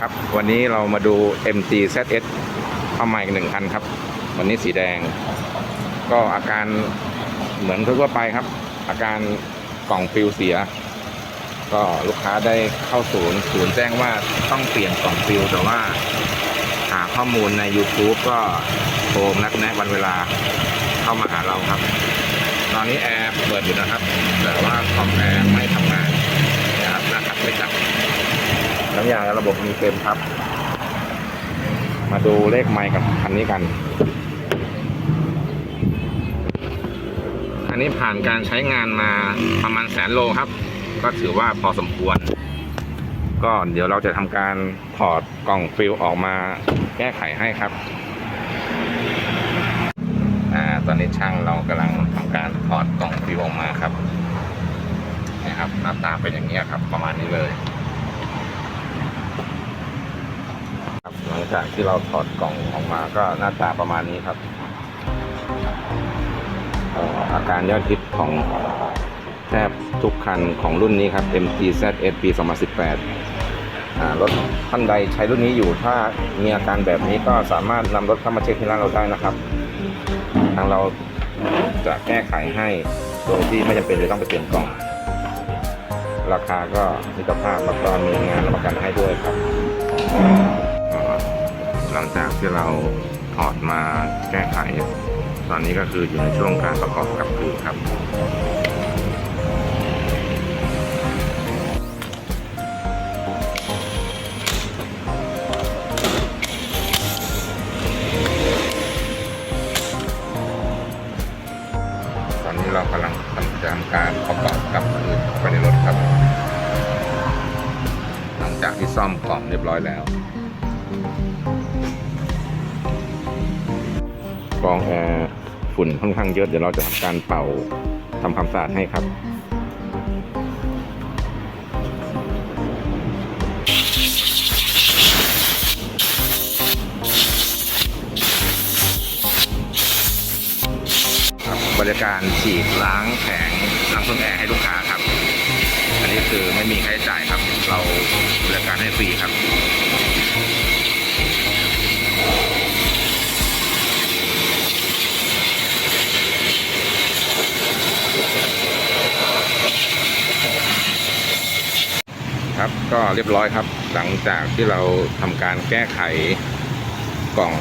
ครับ วันนี้เรามาดู MG ZS เข้ามาอีกหนึ่งคันครับ วันนี้สีแดง ก็อาการเหมือนทั่วไปครับ อาการกล่องฟิวเสีย ก็ลูกค้าได้เข้าศูนย์ ศูนย์แจ้งว่าต้องเปลี่ยนกล่องฟิวแต่ว่า หาข้อมูลใน YouTube ก็โทรนัดแนะวันเวลาเข้ามาหาเราครับ ตอนนี้แอร์เปิดอยู่นะครับ แต่ว่าคอมแอร์ไม่ทำงานนะครับนะครับไม่จับ น้ำยาระบบมีเต็มครับ มาดูเลขไมค์กับคันนี้กันอันนี้ผ่านการใช้งานมาประมาณแสนโลครับ ก็ถือว่าพอสมควร ก็เดี๋ยวเราจะทำการถอดกล่องฟิลออกมาแก้ไขให้ครับอ่าตอนนี้ช่างเรากำลังทำการถอดกล่องฟิวออกมาครับนี่ครับหน้าตาเป็นอย่างนี้ครับ ประมาณนี้เลย ครับหลัง จากที่เราถอดกล่องออกมาก็หน้าตาประมาณนี้ครับ อาการยอดฮิตของแทบทุกคันของรุ่นนี้ครับ MG ZS ปี 2018 รถท่านใดใช้รุ่นนี้อยู่ถ้ามีอาการแบบนี้ก็สามารถนำรถเข้ามาเช็คที่ร้านเราได้นะครับ ทางเราจะแก้ไขให้โดยที่ไม่จำเป็นเลยต้องไปเปลี่ยนกล่อง ราคาก็มิตรภาพแล้วก็มีงานรับประกันให้ด้วยครับ ลังจากที่เราถอดมาแก้ไข ตอนนี้ก็คืออยู่ในช่วงการประกอบกับคือครับตอนนี้เรากำลังทำการประกอบกับคืนไปในรถครับ หลังจากที่ซ่อมกล่องเรียบร้อยแล้ว กรองแอร์ฝุ่นค่อนข้างเยอะเดี๋ยวเราจะทำการเป่าทำความสะอาดให้ครับบบริการฉีดล้างแผงล้างเครื่องแอร์ให้ลูกค้าครับ อันนี้คือไม่มีค่าใช้จ่ายครับ เราบริการให้ฟรีครับ ก็เรียบร้อยครับ หลังจากที่เราทำการแก้ไขกล่อง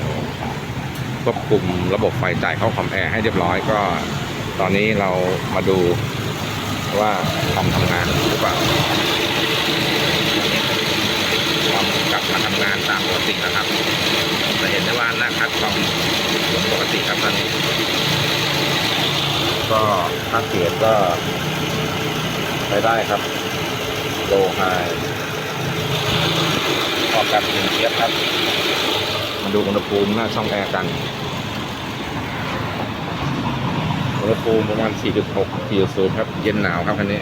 ควบคุมระบบไฟจ่ายเข้าคอมแอร์ให้เรียบร้อยก็ ตอนนี้เรามาดูว่าคอมทำงานหรือเปล่าคอมกลับมาทำงานตามปกตินะครับจะเห็นได้ว่าหน้าคัดคอมปกติครับตอนนี้ ก็ค่าเกียรก็ไปได้ครับโลไฮ ออกแบบถึงเทียบครับ มาดูอุณหภูมิหน้าช่องแอร์กัน อุณหภูมิประมาณ 4.6 4.0 ครับ เย็นหนาวครับคันนี้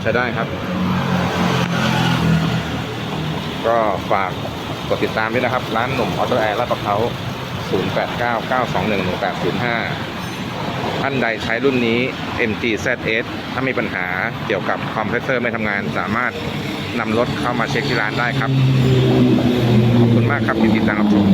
ใช้ได้ครับ ก็ฝากกดติดตามด้วยนะครับ ร้านหนุ่มออโต้แอร์ลาดประเขา0899211805 ท่านใดใช้รุ่นนี้ MG ZS ถ้ามีปัญหาเกี่ยวกับคอมเพรสเซอร์ไม่ทำงานสามารถ นำรถเข้ามาเช็คที่ร้านได้ครับ ขอบคุณมากครับที่ติดตามรับชม